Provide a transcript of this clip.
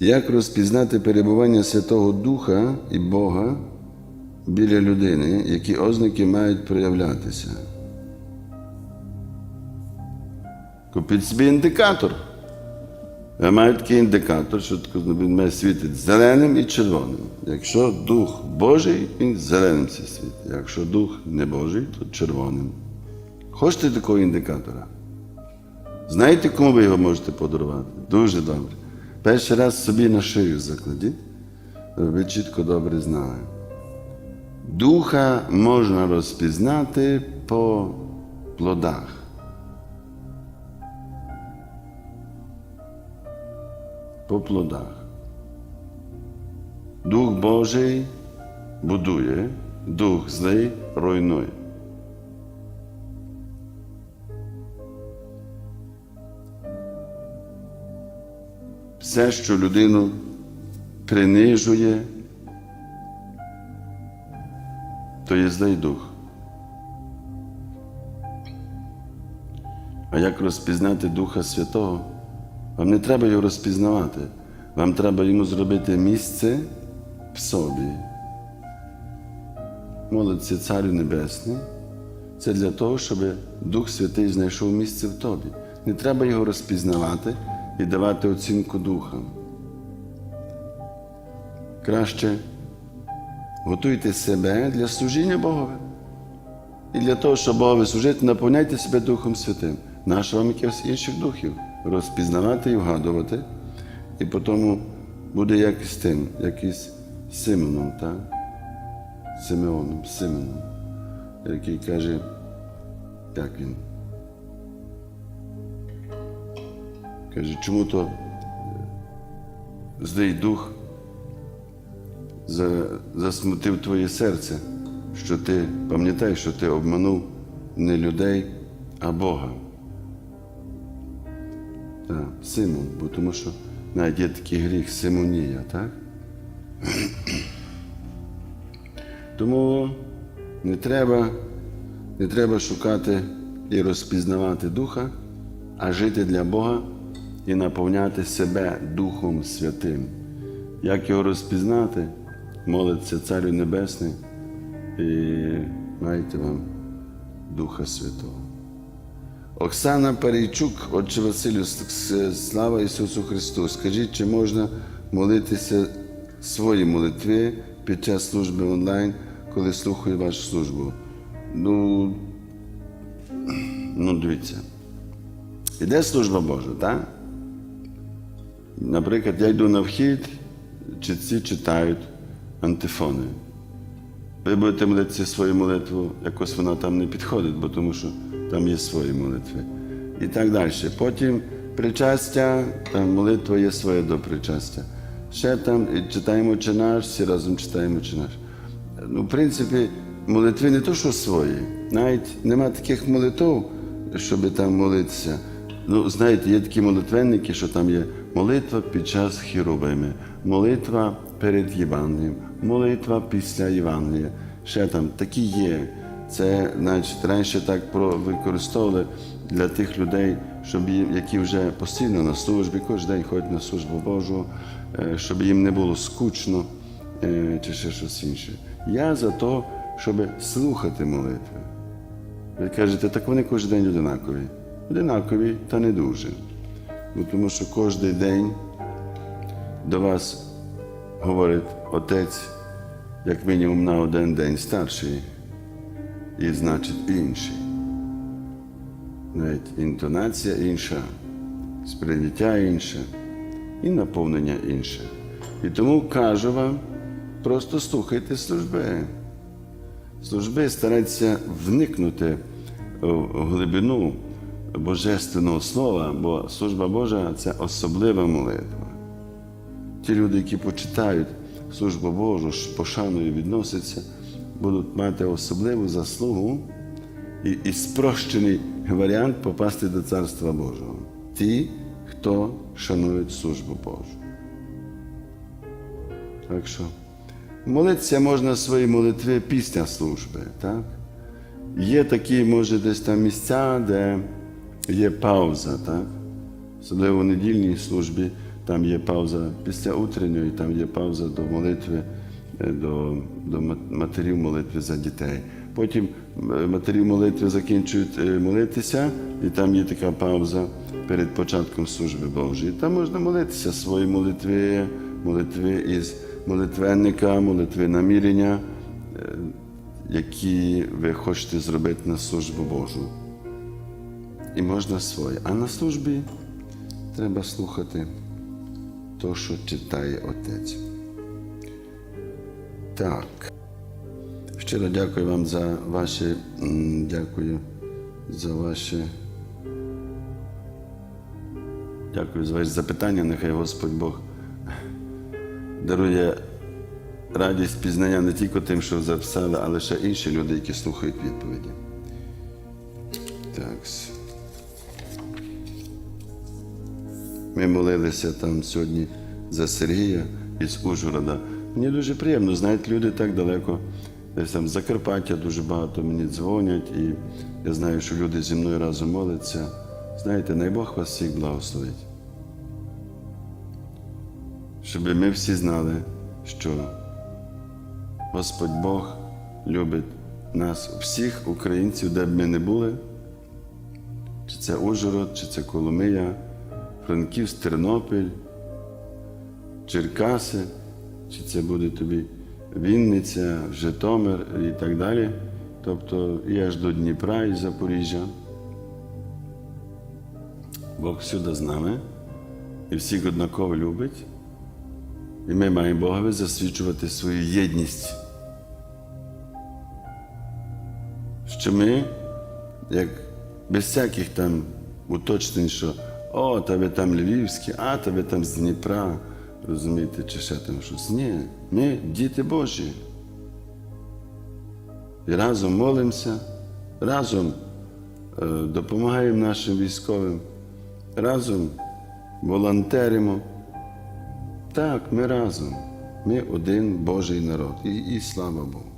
Як розпізнати перебування Святого Духа і Бога біля людини, які ознаки мають проявлятися? Купіть собі індикатор. Я маю такий індикатор, що він має світити зеленим і червоним. Якщо дух Божий, він зеленим все світить. Якщо дух не Божий, то червоним. Хочете такого індикатора? Знаєте, кому ви його можете подарувати? Дуже добре. Перший раз собі на шию закладіть, ви чітко добре знали. Духа можна розпізнати по плодах. По плодах. Дух Божий будує, дух злий руйнує. Все, що людину принижує, то є злий дух. А як розпізнати Духа Святого? Вам не треба його розпізнавати. Вам треба йому зробити місце в собі. Молиться Царю Небесний. Це для того, щоб Дух Святий знайшов місце в тобі. Не треба його розпізнавати і давати оцінку духам. Краще готуйте себе для служіння Богові. І для того, щоб Богові служити, наповняйте себе Духом Святим. Нащо вам якихось інших духів? Розпізнавати і вгадувати. І потім буде як з тим, як із Симоном, так? Симеоном, Симоном, який каже, як він. Каже, чому то злий дух засмутив твоє серце, що ти пам'ятаєш, що ти обманув не людей, а Бога. Так, Симон, бо тому що навіть є такий гріх Симонія, так? Тому не треба, не треба шукати і розпізнавати Духа, а жити для Бога і наповняти себе Духом Святим. Як його розпізнати? Молиться Царю Небесний і маєте вам Духа Святого. Оксана Парійчук, отче Василю, слава Ісусу Христу. Скажіть, чи можна молитися свої молитви під час служби онлайн, коли слухаю вашу службу? Ну, ну дивіться. Іде служба Божа, так? Наприклад, я йду на вхід, читці читають антифони. Ви будете молитися свою молитву, якось вона там не підходить, бо тому що там є свої молитви. І так далі. Потім причастя, там молитва є своя до причастя. Ще там і читаємо чи наш, всі разом читаємо чи наш. Ну, в принципі, молитви не то, що свої. Навіть нема таких молитв, щоб там молитися. Ну, знаєте, є такі молитвенники, що там є молитва під час хіровими, молитва перед Євангелієм, молитва після Євангелія. Ще там такі є. Це, значить, раніше так використовували для тих людей, щоб їм, які вже постійно на службі, кожен день ходять на службу Божу, е, щоб їм не було скучно е, чи ще щось інше. Я за те, щоб слухати молитви. Ви кажете, так вони кожен день одинакові. Одинакові, та не дуже. Бо тому що кожен день до вас говорить отець, як мінімум на один день старший, і значить інший. Навіть інтонація інша, сприйняття інше і наповнення інше. І тому кажу вам, просто слухайте служби. Служби старайтеся вникнути в глибину Божественного Слова, бо служба Божа це особлива молитва. Ті люди, які почитають службу Божу, пошаною відносяться, будуть мати особливу заслугу і, і спрощений варіант попасти до Царства Божого. Ті, хто шанують службу Божу. Так що молитися можна свої молитви після служби. так? Є такі, може, десь там місця, де є пауза, так? особливо в недільній службі, Там є пауза після утренньої, там є пауза до молитви, е, до, до матерів молитви за дітей. Потім е, матері молитви закінчують е, молитися, і там є така пауза перед початком служби Божої. Там можна молитися свої молитви, молитви із молитвенника, молитви намірення, які ви хочете зробити на службу Божу. І можна своє. А на службі треба слухати то, що читає Отець. Так. Щиро дякую вам за ваші, дякую за ваші. Дякую за ваші запитання. Нехай Господь Бог дарує радість пізнання не тільки тим, що записали, але ще інші люди, які слухають відповіді. Так. Ми молилися там сьогодні за Сергія із Ужгорода. Мені дуже приємно, знаєте, люди так далеко. Десь там з Закарпаття дуже багато мені дзвонять, і я знаю, що люди зі мною разом моляться. Знаєте, най Бог вас всіх благословить. Щоб ми всі знали, що Господь Бог любить нас, всіх українців, де б ми не були, чи це Ужгород, чи це Коломия, Франківськ, Тернопіль, Черкаси, чи це буде тобі Вінниця, Житомир і так далі. Тобто і аж до Дніпра і Запоріжжя. Бог всюди з нами і всіх однаково любить. І ми маємо Богові засвідчувати свою єдність. Що ми, як без всяких там уточнень, що о, тебе там Львівські, а тебе там з Дніпра, розумієте, чи ще там щось. Ні, ми діти Божі. І разом молимося, разом е, допомагаємо нашим військовим, разом волонтеримо. Так, ми разом. Ми один Божий народ. І, і слава Богу.